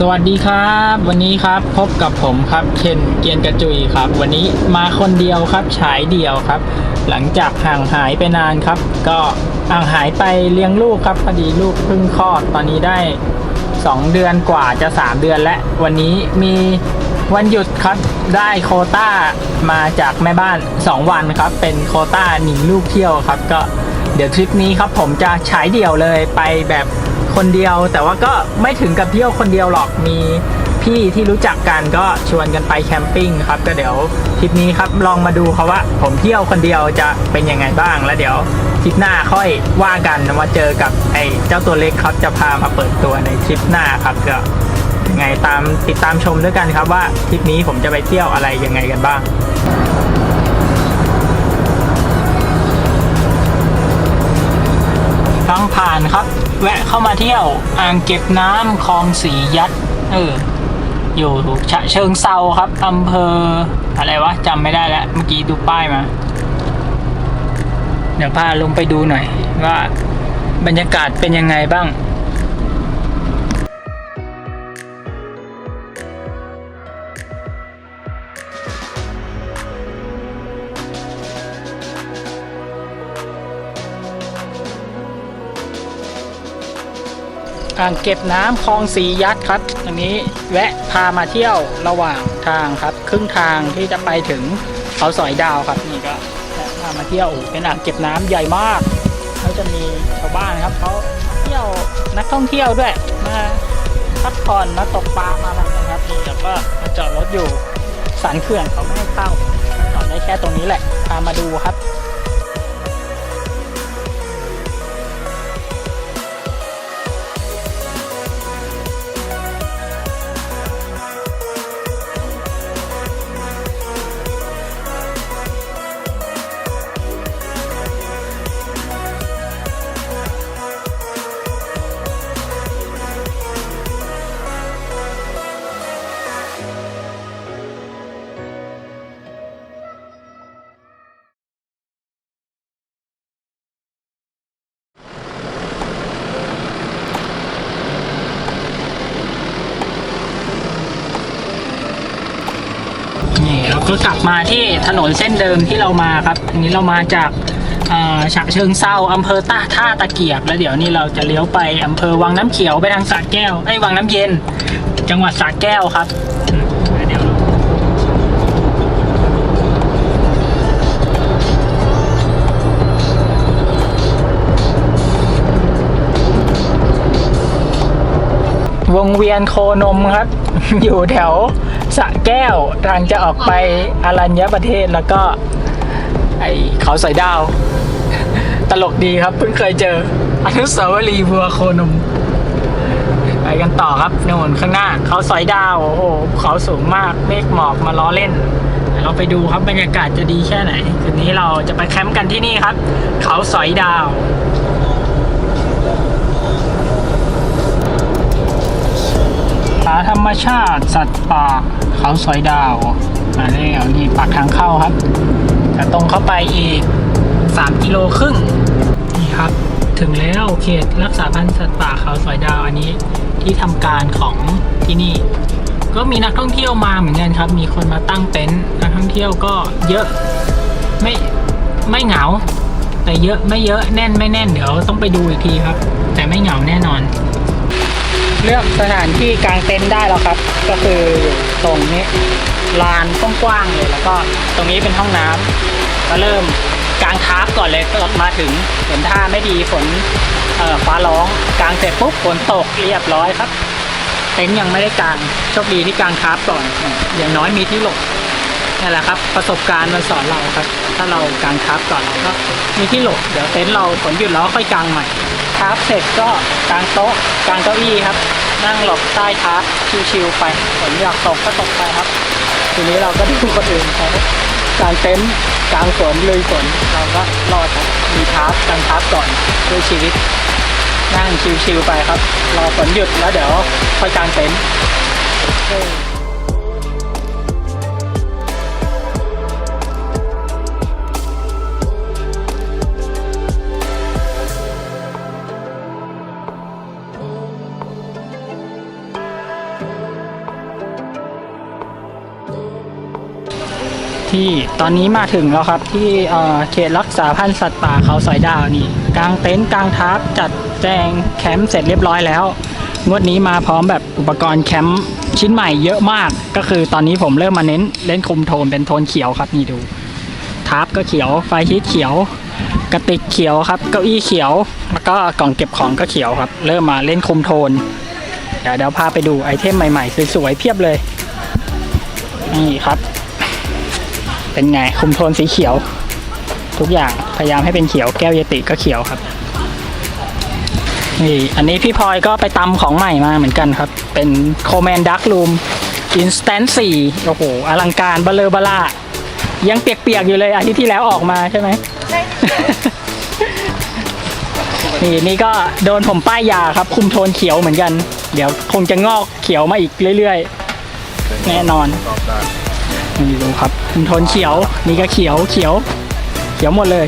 สวัสดีครับ วันนี้ครับพบกับผมครับเคนเกียนกระจุยครับ วันนี้มาคนเดียวครับฉายเดียวครับ หลังจากห่างหายไปนานครับ ก็ห่างหายไปเลี้ยงลูกครับพอดีลูกเพิ่งคลอดตอนนี้ได้ 2 เดือนกว่าจะ 3 เดือนและ วันนี้มีวันหยุดครับได้โคต้ามาจากแม่บ้าน 2 วันครับ เป็นโคต้าหนีลูกเที่ยวครับ ก็เดี๋ยวทริปนี้ครับผมจะฉายเดี่ยวเลยไปแบบ คนเดียว แต่ว่าก็ไม่ถึงกับเที่ยวคนเดียวหรอกมีพี่ที่รู้จักกันก็ชวนกันไปแคมปิ้งครับก็เดี๋ยวทริปนี้ครับลองมาดูครับว่า ผมเที่ยวคนเดียวจะเป็นยังไงบ้าง แล้วเดี๋ยวทริปหน้าค่อยว่ากันมาเจอกับไอ้เจ้าตัวเล็กครับจะพามาเปิดตัวในทริปหน้าครับก็ยังไงตามติดตามชมด้วยกันครับว่าทริปนี้ผมจะไปเที่ยวอะไรยังไงกันบ้างทางผ่านครับ แวะเข้ามาเที่ยว อ่างเก็บน้ำคลองสียัด เออ อยู่ฉะเชิงเซาครับอำเภอ อะไรวะจำไม่ได้แล้ว เมื่อกี้ดูป้ายมา เดี๋ยวพาลงไปดูหน่อยว่าบรรยากาศเป็นยังไงบ้าง อ่างเก็บน้ำคลองสียัดครับอันนี้แวะพามาเที่ยวระหว่างทางครับ ครึ่งทางที่จะไปถึงเขาสอยดาวครับนี่ก็แวะพามาเที่ยวเป็นอ่างเก็บน้ำใหญ่มากเขาจะมีชาวบ้านครับเขาเที่ยวนักท่องเที่ยวด้วยมาพักผ่อนมาตกปลามาอะไรนะครับนี่แล้วก็มาจอดรถอยู่สันเขื่อนเขาไม่ให้เข้าจอดได้แค่ตรงนี้แหละพามาดูครับ ก็กลับมาที่ถนนเส้นเดิมที่เรามาครับอันนี้เรามาจากฉะเชิงเซาอำเภอต้าท่าตะเกียบ แล้วเดี๋ยวนี้เราจะเลี้ยวไปอำเภอวังน้ำเขียวไปทางสระแก้วไอ้วังน้ำเย็น จังหวัดสระแก้วครับ วงเวียนโคนมครับ อยู่แถวสะแก้วทางจะออกไปอารัญญประเทศแล้วก็ไอเขาสอยดาว ตลกดีครับเพิ่งเคยเจออนุสาวรีย์บัวโคนมไปกันต่อครับโน่นข้างหน้า เขาสอยดาว โอ้โหเขาสูงมากเมฆหมอกมาล้อเล่นเดี๋ยวเราไปดูครับบรรยากาศจะดีแค่ไหนคืนนี้เราจะไปแคมป์กันที่นี่ครับ เขาสอยดาว มชาติสัตว์ป่าเขาสอยดาวมาแล้วนี่ปากทางเข้าครับจะตรงเข้าไปอีก 3 กิโลครึ่งนี่ครับ ถึงแล้วเขตรักษาพันธุ์สัตว์ป่าเขาสอยดาวอันนี้ที่ทำการของที่นี่ ก็มีนักท่องเที่ยวมาเหมือนกันครับ มีคนมาตั้งเต็นท์นักท่องเที่ยวก็เยอะไม่ไม่เหงา แต่เยอะไม่เยอะแน่นไม่แน่นเดี๋ยวต้องไปดูอีกทีครับ แต่ไม่เหงาแน่นอน เลือกสถานที่กางเต็นท์ได้แล้วครับ ก็คือตรงนี้ลานกว้างๆเลยแล้วก็ตรงนี้เป็นห้องน้ำก็เริ่มกางทาร์ปก่อนเลยก็มาถึงเห็นท่าไม่ดีฝนฟ้าร้องกางเสร็จปุ๊บฝนตกเรียบร้อยครับ เต็นท์ยังไม่ได้กางโชคดีที่กางทาร์ปก่อนอย่างน้อยมีที่หลบ นี่แหละครับ ประสบการณ์มันสอนเราครับ ถ้าเรากางทาร์ปก่อนเราก็มีที่หลบเดี๋ยวเต็นท์เราฝนหยุดแล้วก็ค่อยกางใหม่ทาร์ปเสร็จก็กางโต๊ะกางเก้าอี้ครับ นั่งหลบใต้ทาร์ปชิวๆไปฝนอยากตกก็ตกไปครับ ทีนี้เราก็ดูคนอื่นเขากางเต็นท์กางฝนเลยฝนเราก็รอดครับมีทาร์ปกางทาร์ปก่อนด้วยชีวิตนั่งชิวๆไปครับ รอฝนหยุดแล้วเดี๋ยวค่อยกางเต็นท์ ที่ตอนนี้มาถึงแล้วครับที่เขตรักษาพันธุ์สัตว์ป่าเขาสอยดาวนี่กางเต็นท์กางทับจัดแจงแคมป์เสร็จเรียบร้อยแล้ว งวดนี้มาพร้อมแบบอุปกรณ์แคมป์ชิ้นใหม่เยอะมาก ก็คือตอนนี้ผมเริ่มมาเน้นเล่นคุมโทนเป็นโทนเขียวครับนี่ดูทับก็เขียวไฟชีตเขียว กระติกเขียวครับเก้าอี้เขียว แล้วก็กล่องเก็บของก็เขียวครับ เริ่มมาเล่นคุมโทน เดี๋ยวเดี๋ยวพาไปดูไอเทมใหม่ๆสวยๆเพียบเลยนี่ครับ เป็นไง คุมโทนสีเขียว ทุกอย่างพยายามให้เป็นเขียวแก้วเยติก็เขียวครับนี่อันนี้พี่พลอยก็ไปตำของใหม่มาเหมือนกันครับ เป็นโคแมนดักรูมอินสแตนสี่โอ้โห อลังการเบลเลอร์บล่ายังเปียกๆอยู่เลยอาทิตย์ที่แล้วออกมาใช่ไหมนี่นี่ก็โดนผมป้ายยาครับ คุมโทนเขียวเหมือนกัน เดี๋ยวคงจะงอกเขียวมาอีกเรื่อยๆ แน่นอน นี่ดูครับคุมโทนเขียวนี่ก็เขียวเขียว เขียวหมดเลย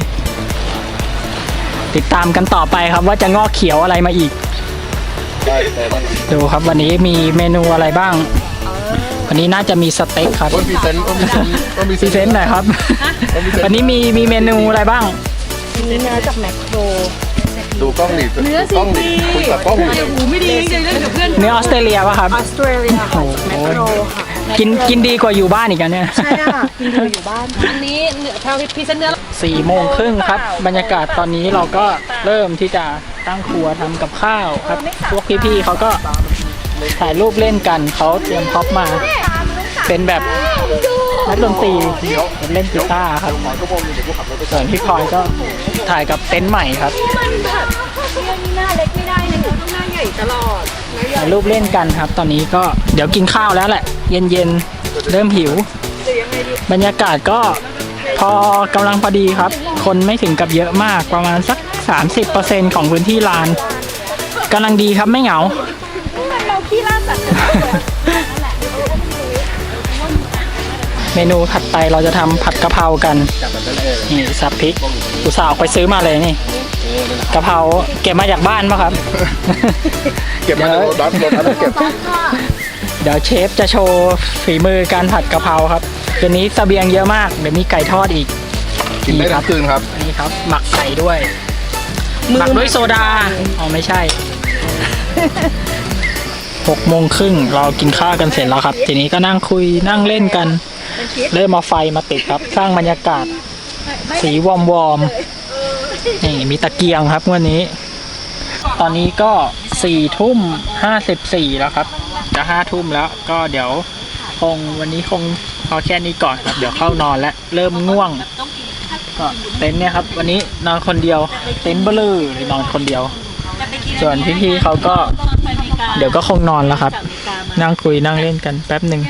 ติดตามกันต่อไปครับว่าจะงอกเขียวอะไรมาอีก ดูครับวันนี้มีเมนูอะไรบ้าง วันนี้น่าจะมีสเต็กครับก็มีเซนต์ก็มีเซนต์ก็มีพรีเซนต์หน่อยครับ วันนี้มีมีเมนูอะไรบ้างมีเนื้อจากแมคโครดูกล้องดิเนื้อดูกล้องดิซีพีคุยกับกล้องดิหูไม่ดีจริงๆเล่นกับเพื่อนเนื้อออสเตรเลียป่ะครับออสเตรเลียค่ะจากแมคโครค่ะ กินกินดีกว่าอยู่บ้านอีกอันเนี่ย ใช่ค่ะกินอยู่อยู่บ้านอันนี้เนื้อแพลพิเศษเนื้อ สี่โมงครึ่งครับ บรรยากาศตอนนี้เราก็เริ่มที่จะตั้งครัวทำกับข้าวครับ พวกพี่ๆเขาก็ถ่ายรูปเล่นกันเขาเตรียมพ็อปมา เป็นแบบนักดนตรีเล่นกีตาร์ครับส่วนพี่พลอยก็ถ่ายกับเต็นท์ใหม่ครับมันแบบนี่หน้าเล็กไม่ได้นะต้องหน้าใหญ่ตลอดถ่ายรูปเล่นกันครับ ตอนนี้ก็เดี๋ยวกินข้าวแล้วแหละ เย็นๆเริ่มหิว บรรยากาศก็พอกำลังพอดีครับ คนไม่ถึงกับเยอะมากประมาณสัก 30%ของพื้นที่ลานกำลังดีครับไม่เหงาเราขี้ล่าสัตว์เมนูถัดไปเราจะทำผัดกะเพรากันนี่สับพริกอุตส่าห์ออกไปซื้อมาเลยนี่กะเพราเก็บมาจากบ้านปะครับ เก็บมาจากรถบัสรถบัสเก็บ เดี๋ยวเชฟจะโชว์ฝีมือการผัดกะเพราครับคืนนี้เสบียงเยอะมาก เดี๋ยวมีไก่ทอดอีกกินได้ทั้งคืนครับนี่ครับ หมักไก่ด้วย หมักด้วยโซดา อ๋อไม่ใช่หกโมงครึ่งเรากินข้าวกันเสร็จแล้วครับ ทีนี้ก็นั่งคุยนั่งเล่นกัน เริ่มมาไฟมาติดครับ สร้างบรรยากาศ สีวอมวอมๆนี่มีตะเกียงครับวันนี้ ตอนนี้ก็สี่ทุ่มห้าสิบสี่แล้วครับ จะห้าทุ่มแล้วก็เดี๋ยวคงวันนี้คงพอแค่นี้ก่อนครับ เดี๋ยวเข้านอนแล้วเริ่มง่วง ก็เต็นท์เนี่ยครับ วันนี้นอนคนเดียว เต็นท์เบลือเลยนอนคนเดียว ส่วนพี่ๆเขาก็ เดี๋ยวก็คงนอนแล้วครับ นั่งคุยนั่งเล่นกันแป๊บหนึ่ง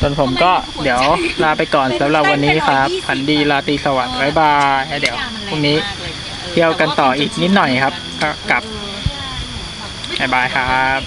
ส่วนผมก็เดี๋ยวลาไปก่อนสำหรับวันนี้ครับฝันดีลาตรีสวัสดิ์บ๊ายบายแล้วเดี๋ยวพรุ่งนี้เที่ยวกันต่ออีกนิดหน่อยครับ ก็กลับบ๊ายบายครับ